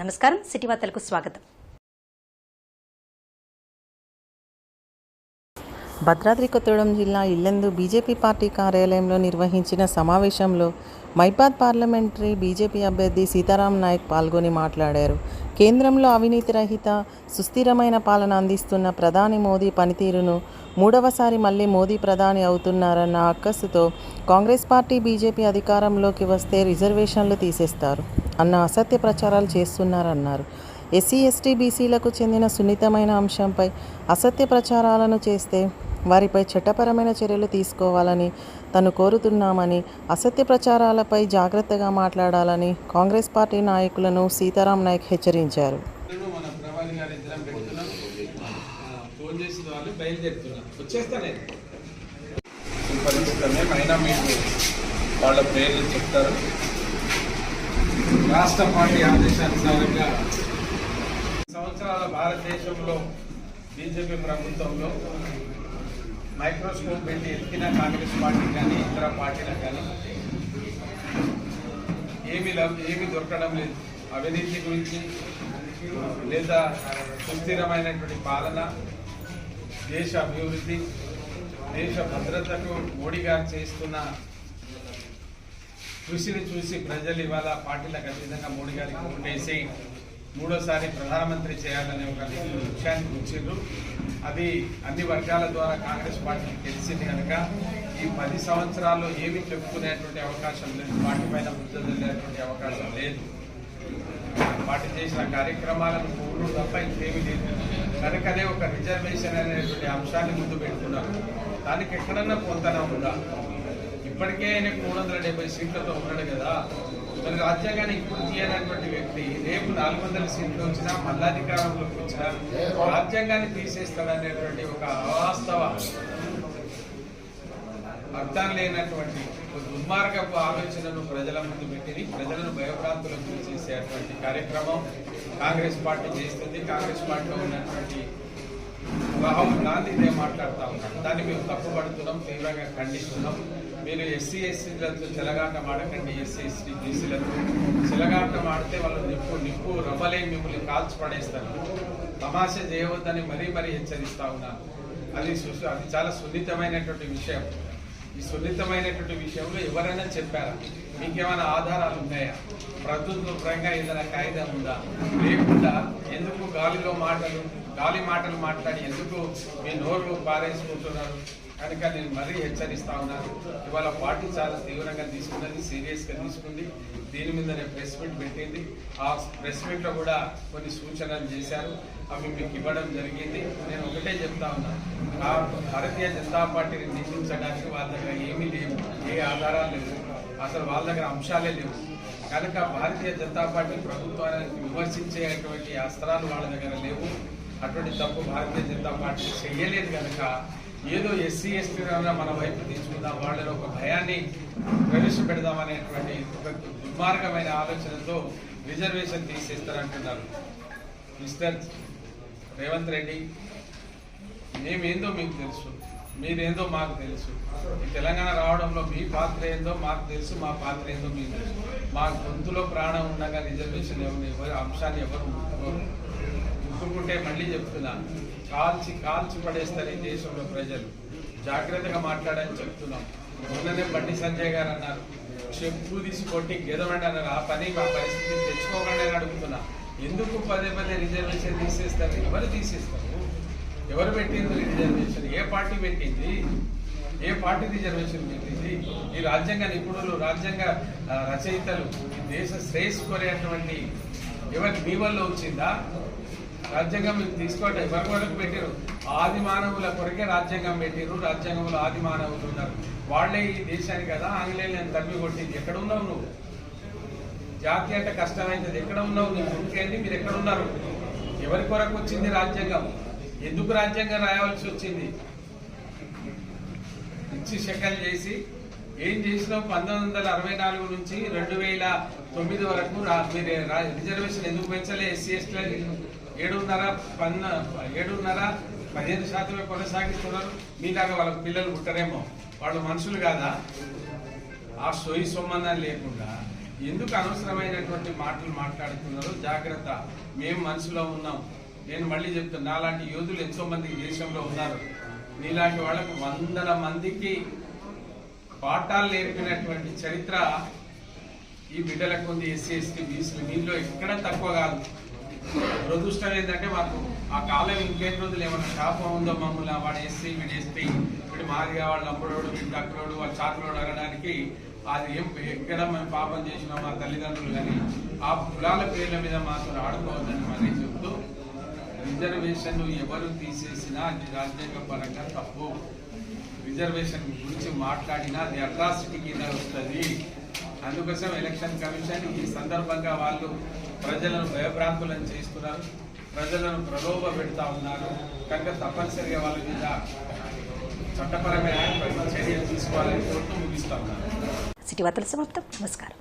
నమస్కారం. సిటీ వార్తలకు స్వాగతం. భద్రాద్రి కొత్తగూడెం జిల్లా ఇల్లెందు బీజేపీ పార్టీ కార్యాలయంలో నిర్వహించిన సమావేశంలో మైబాద్ పార్లమెంటరీ బీజేపీ అభ్యర్థి సీతారాం నాయక్ పాల్గొని మాట్లాడారు. కేంద్రంలో అవినీతి రహిత సుస్థిరమైన పాలన అందిస్తున్న ప్రధాని మోదీ పనితీరును మూడవసారి మళ్ళీ మోదీ ప్రధాని అవుతున్నారన్న అక్కసుతో కాంగ్రెస్ పార్టీ బీజేపీ అధికారంలోకి వస్తే రిజర్వేషన్లు తీసేస్తారు. అన్న అసత్య ప్రచారాలు చేస్తున్నారన్నారు. ఎస్సీ ఎస్టీ బీసీలకు చెందిన సున్నితమైన అంశంపై అసత్య ప్రచారాలను చేస్తే వారిపై చట్టపరమైన చర్యలు తీసుకోవాలని తను కోరుతున్నామని అసత్య ప్రచారాలపై జాగ్రత్తగా మాట్లాడాలని కాంగ్రెస్ పార్టీ నాయకులను సీతారాం నాయక్ హెచ్చరించారు. వాళ్ళ పేర్లు చెప్తారు నేను ఈ పరిస్థితులనే అయినా మీకు వాళ్ళ పేర్లు చెప్తారు రాష్ట్ర పార్టీ ఆదేశానుసారంగా సంవత్సరాల భారతదేశంలో బీజేపీ ప్రభుత్వంలో మైక్రోస్కోప్ పెట్టి ఎత్తిన కాంగ్రెస్ పార్టీ కానీ ఇతర పార్టీలకు కానీ ఏమి ఏమి దొరకడం లేదు. అవినీతి గురించి లేదా సుస్థిరమైనటువంటి పాలన దేశ అభివృద్ధి దేశ భద్రతకు మోడీ గారు చేస్తున్న కృషిని చూసి ప్రజలు ఇవాళ పార్టీలకు అతీతంగా మోడీ గారికి ఓటేసి మూడోసారి ప్రధానమంత్రి చేయాలనే ఒక లక్ష్యాన్ని వచ్చిండ్రు అది అన్ని వర్గాల ద్వారా కాంగ్రెస్ పార్టీకి తెలిసింది కనుక ఈ పది సంవత్సరాల్లో ఏమి చెప్పుకునేటువంటి అవకాశం లేదు పార్టీ పైన ముద్దలేటువంటి అవకాశం లేదు. పార్టీ చేసిన కార్యక్రమాలను పూర్వం తప్ప ఇంకేమీ లేదు. కనుకనే ఒక రిజర్వేషన్ అనేటువంటి అంశాన్ని ముందు పెట్టుకున్నారు. దానికి ఎక్కడన్నా పొంతన ఉందా? ఇప్పటికే ఆయన మూడు వందల డెబ్బై సీట్లతో ఉన్నాడు కదా. మరి అత్యగానికి పూర్తి అయినటువంటి వ్యక్తి రేపు నాలుగు వందల సీట్లు వచ్చినా మళ్ళా అధికారంలోకి వచ్చినా రాజ్యాంగాన్ని తీసేస్తాడనేటువంటి ఒక అవాస్తవ అర్థం లేనటువంటి దుర్మార్గపు ఆలోచనను ప్రజల ముందు పెట్టి ప్రజలను భయభ్రాంతులకు గురి చేసేటువంటి కార్యక్రమం కాంగ్రెస్ పార్టీ చేస్తుంది. కాంగ్రెస్ పార్టీలో ఉన్నటువంటి రాహుల్ గాంధీ ఇదే మాట్లాడుతూ ఉన్నాడు. దాన్ని మేము తప్పుపడుతున్నాం తీవ్రంగా ఖండిస్తున్నాం. మీరు ఎస్సీ ఎస్సీలతో చెలగాటం ఆడకండి. ఎస్సీ ఎస్టీ బీసీలతో చెలగాటం ఆడితే వాళ్ళు నిప్పు నిప్పు రవ్వలే మిమ్మల్ని కాల్చి పడేస్తారు. తమాష చేయవద్దని మరీ మరీ హెచ్చరిస్తా ఉన్నాను అది అది చాలా సున్నితమైనటువంటి విషయం. ఈ సున్నితమైనటువంటి విషయంలో ఎవరైనా చెప్పారా? మీకేమైనా ఆధారాలు ఉన్నాయా? ప్రభుత్వ ఏదైనా కాగితం ఉందా? లేకుండా ఎందుకు గాలిలో మాటలు గాలి మాటలు మాట్లాడి ఎందుకు మీ నోరు పారేసుకుంటున్నారు? కనుక నేను మరీ హెచ్చరిస్తా ఉన్నాను. ఇవాళ పార్టీ చాలా తీవ్రంగా తీసుకున్నది సీరియస్గా తీసుకుంది. దీని మీద నేను ప్రెస్ మీట్ పెట్టింది. ఆ ప్రెస్ మీట్లో కూడా కొన్ని సూచనలు చేశారు. అవి మీకు ఇవ్వడం జరిగింది. నేను ఒకటే చెప్తా ఉన్నాను ఆ భారతీయ జనతా పార్టీని నిందించడానికి వాళ్ళ దగ్గర ఏమీ లేవు. ఏ ఆధారాలు లేవు. అసలు వాళ్ళ దగ్గర అంశాలే లేవు. కనుక భారతీయ జనతా పార్టీ ప్రభుత్వానికి విమర్శించేటువంటి అస్త్రాలు వాళ్ళ దగ్గర లేవు. అటువంటి తప్పు భారతీయ జనతా పార్టీ చేయలేదు కనుక ఏదో ఎస్సీ ఎస్టీ మన వైపు తీసుకుందాం వాళ్ళలో ఒక భయాన్ని ప్రవేశపెడదామనేటువంటి ఒక దుర్మార్గమైన ఆలోచనతో రిజర్వేషన్ తీసేస్తారంటున్నారు. మిస్టర్ రేవంత్ రెడ్డి మేమేందో మీకు తెలుసు మీరేందో మాకు తెలుసు. ఈ తెలంగాణ రావడంలో మీ పాత్ర ఏందో మాకు తెలుసు మా పాత్ర ఏందో మీకు తెలుసు. మా గొంతులో ప్రాణం ఉండగా రిజర్వేషన్ ఎవరు ఎవరు అంశాన్ని ఎవరు చెప్పుకుంటే మళ్ళీ చెప్తున్నా. కాల్చి కాల్చి పడేస్తారు ఈ దేశంలో ప్రజలు. జాగ్రత్తగా మాట్లాడని చెప్తున్నాం. మొన్ననే బండి సంజయ్ గారు అన్నారు చెప్పు తీసి కొట్టి గెదవండి అన్నారు. ఆ పని మా పరిస్థితి తెచ్చుకోకుండా అడుగుతున్నా. ఎందుకు పదే పదే రిజర్వేషన్ తీసేస్తారు? ఎవరు తీసేస్తారు? ఎవరు పెట్టింది రిజర్వేషన్? ఏ పార్టీ పెట్టింది? ఏ పార్టీ రిజర్వేషన్ పెట్టింది? ఈ రాజ్యాంగ నిపుణులు రాజ్యాంగ రచయితలు ఈ దేశ శ్రేయస్ కోరేటువంటి ఎవరి మీ వల్ల వచ్చిందా? రాజ్యాంగం తీసుకోవటం ఎవరి వరకు పెట్టారు? ఆది మానవుల కొరకే రాజ్యాంగం పెట్టారు. రాజ్యాంగంలో ఆది మానవులు ఉన్నారు. వాళ్ళే ఈ దేశానికి కదా ఆంగ్లేయులను తప్పి కొట్టింది. ఎక్కడ ఉన్నావు నువ్వు? జాతి అంటే కష్టమైంది. ఎక్కడ ఉన్నావు నీ గురికేంది మీరు ఎక్కడ ఉన్నారు ఎవరి కొరకు వచ్చింది రాజ్యాంగం? ఎందుకు రాజ్యాంగం రాయవలసి వచ్చింది? ఇచ్చి శకలు చేసి ఏం చేసినావు? పంతొమ్మిది వందల అరవై నాలుగు నుంచి రెండు వేల తొమ్మిది వరకు మీరు రిజర్వేషన్ ఎందుకు పెంచలే? ఎస్సీ ఎస్టీ ఏడున్నర పన్న ఏడున్నర పదిహేను శాతమే కొనసాగిస్తున్నారు. మీలాగా వాళ్ళకి పిల్లలు పుట్టరేమో. వాళ్ళు మనుషులు కాదా? ఆ సొయి సంబంధం లేకుండా ఎందుకు అనవసరమైనటువంటి మాటలు మాట్లాడుతున్నారు? జాగ్రత్త. మేము మనసులో ఉన్నాం. నేను మళ్ళీ చెప్తాను నాలాంటి యోధులు ఎంతో మంది దేశంలో ఉన్నారు. నీలాంటి వాళ్ళకు వందల మందికి పాఠాలు నేర్పినటువంటి చరిత్ర ఈ బిడ్డలకు ఉంది. ఎస్సీ ఎస్టీ బీసీలు. దీనిలో ఎక్కడ తక్కువ కాదు. దురదృష్టం ఏంటంటే మాకు ఆ కాలం ఇంకేం రోజులు ఏమన్నా శాపం ఉందో మమ్మల్ని వాడు ఎస్సీ వీడు ఎస్టీ వీడు మాదిగా వాళ్ళు అప్పుడోడు వీడు అక్కడోడు వాళ్ళు చాకులోడు అనడానికి అది ఏం ఎక్కడ మేము పాపం చేసినాం మా తల్లిదండ్రులు కానీ ఆ కులాల పేర్ల మీద మాత్రం ఆడుకోవద్దని మళ్ళీ చెప్తూ రిజర్వేషన్ ఎవరు తీసేసినా అది రాజ్యాంగ పరంగా తప్పు. రిజర్వేషన్ గురించి మాట్లాడినా అది అట్రాసిటీ కింద వస్తుంది. అందుకోసం ఎలక్షన్ కమిషన్ ఈ సందర్భంగా వాళ్ళు ప్రజలను భయభ్రాంతులను చేస్తున్నారు ప్రజలను ప్రలోభ పెడతా ఉన్నారు. కనుక తప్పనిసరిగా వాళ్ళ మీద చట్టపరమైన చర్యలు తీసుకోవాలని కోరుతూ ముగిస్తా ఉన్నారు సిటీ వార్తల సమాప్తం. నమస్కారం.